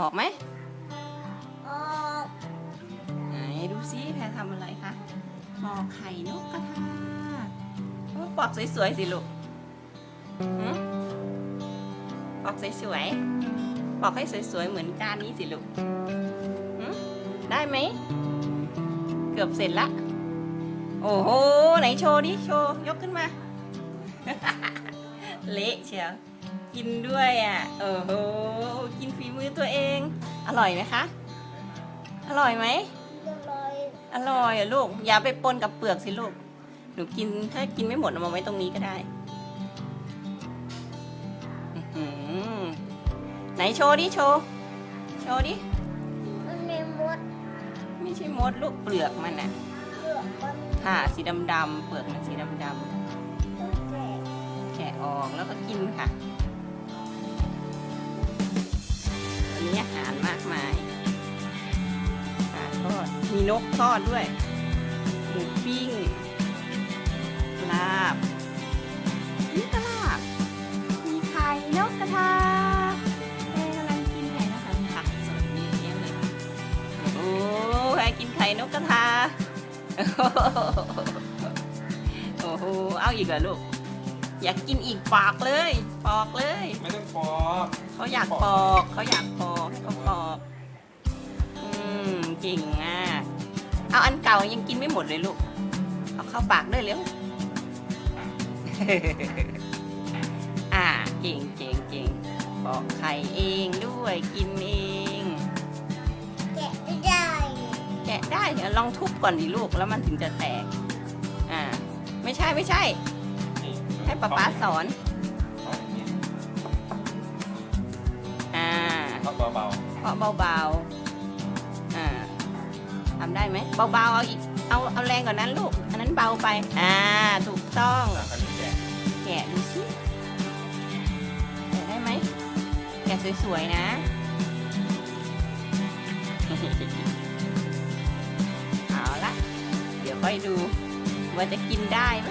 ออกไหมออกไหนดูซิแพรทำอะไรคะปอกไข่นกกระทาปอกสวยๆสิลูกปอกสวยๆปอกให้สวยๆเหมือนจานนี้สิลูกได้ไหม เกือบเสร็จละ โอ้โห ไหนโชว์ดิ โชว์ ยกขึ้นมา เละเชียว กินด้วยอะ โอ้โห กินฝีมือตัวเอง อร่อยไหมคะ อร่อยไหมเรียบร้อยอร่อยอะลูก อย่าไปปนกับเปลือกสิลูก หนูกินถ้ากินไม่หมดเอามาไว้ตรงนี้ก็ได้อื้อหือไหนโชว์ดิโชว์ โชว์ดิ มันมีมด ไม่ใช่มดลูกเปลือกมันน่ะเปลือกมันค่ะสีดำๆเปลือกมันสีดำต้องแตกๆแกะออกแล้วก็กินค่ะ อันนี้อาหารมากมายปลาทอดมีนกทอดด้วยหมูปิ้งลาบนี่ก็ลาบมีไข่นกกระทาแม่กำลังกินไข่นะคะผักสดนี่เยอะเลยโอ้แม่กินไข่นกกระทาโอ้โหเอาอีกเหรอลูก อยากกินอีกปอกเลย ปอกเลย ไม่ต้องปอกเขาอยากปอกเขาอยากปอกให้เขาปอก อืมเก่งอะเอาอันเก่ายังกินไม่หมดเลยลูก เอาเข้าปากด้วยเร็วอ่าเก่งเก่งเก่งปอกไข่เองด้วยกินเอง แกะไม่ได้แกะได้เดี๋ยวลองทุบก่อนดิลูกแล้วมันถึงจะแตก อ่า ไม่ใช่ไม่ใช่นี่ ให้ป๊าป๊าสอนเอาอย่างนี้อ่าเอาเบาเพาะเบาๆ อ่าทำได้ไหมเบาๆ เอาอีก เอาเอาแรงกว่านั้นลูก อันนั้นเบาไป อ่า ถูกต้อง ๆแล้วก็นี่แกะแกะดูสิแกะได้ไหม แกะสวยๆนะ เอาละ เดี๋ยวค่อยดูว่าจะกินได้ไหม